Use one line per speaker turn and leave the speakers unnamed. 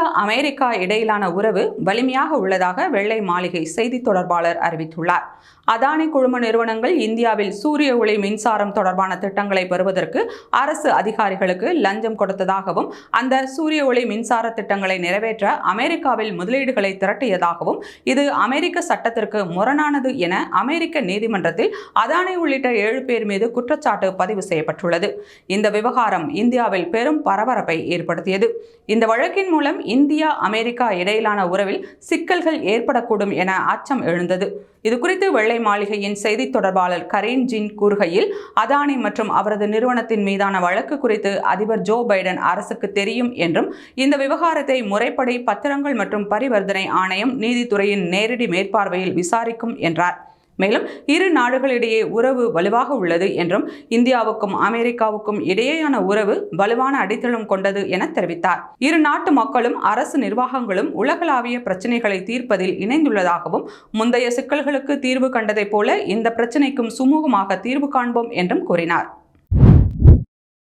India America இடையிலான உறவு வலிமையாக உள்ளதாக வெள்ளை மாளிகை செய்தி தொடர்பாளர் அறிவித்துள்ளார். அதானி குழும நிறுவனங்கள் இந்தியாவில் சூரிய ஒளி மின்சாரம் தொடர்பான திட்டங்களை பெறுவதற்கு அரசு அதிகாரிகளுக்கு லஞ்சம் கொடுத்ததாகவும் அந்த சூரிய ஒளி மின்சார திட்டங்களை நிறைவேற்ற அமெரிக்காவில் முதலீடுகளை திரட்டியதாகவும் இது அமெரிக்க சட்டத்திற்கு முரணானது என அமெரிக்க நீதிமன்றத்தில் அதானி உள்ளிட்ட ஏழு பேர் மீது குற்றச்சாட்டு பதிவு செய்யப்பட்டுள்ளது. இந்த விவகாரம் இந்தியாவில் பெரும் பரபரப்பை ஏற்படுத்தியது. இந்த வழக்கின் மூலம் இந்தியா அமெரிக்கா இடையிலான உறவில் சிக்கல்கள் ஏற்படக்கூடும் என அச்சம் எழுந்தது. இது குறித்து வெள்ளை மாளிகையின் செய்தி தொடர்பாளர் கரீன் ஜின் கூறுகையில் அதானி மற்றும் அவரது நிறுவனத்தின் மீதான வழக்கு குறித்து அதிபர் ஜோ பைடன் அரசுக்கு தெரியும் என்றும் இந்த விவகாரத்தை முறைப்படி பத்திரங்கள் மற்றும் பரிவர்த்தனை ஆணையம் நீதித்துறையின் நேரடி மேற்பார்வையில் விசாரிக்கும் என்றார். மேலும் இரு நாடுகளிடையே உறவு வலுவாக உள்ளது என்றும் இந்தியாவுக்கும் அமெரிக்காவுக்கும் இடையேயான உறவு வலுவான அடித்தளம் கொண்டது என தெரிவித்தார். இரு நாட்டு மக்களும் அரசு நிர்வாகங்களும் உலகளாவிய பிரச்சினைகளை தீர்ப்பதில் இணைந்துள்ளதாகவும் முந்தைய சிக்கல்களுக்கு தீர்வு கண்டதைப் போல இந்த பிரச்சினைக்கும் சுமூகமாக தீர்வு காண்போம் என்றும் கூறினார்.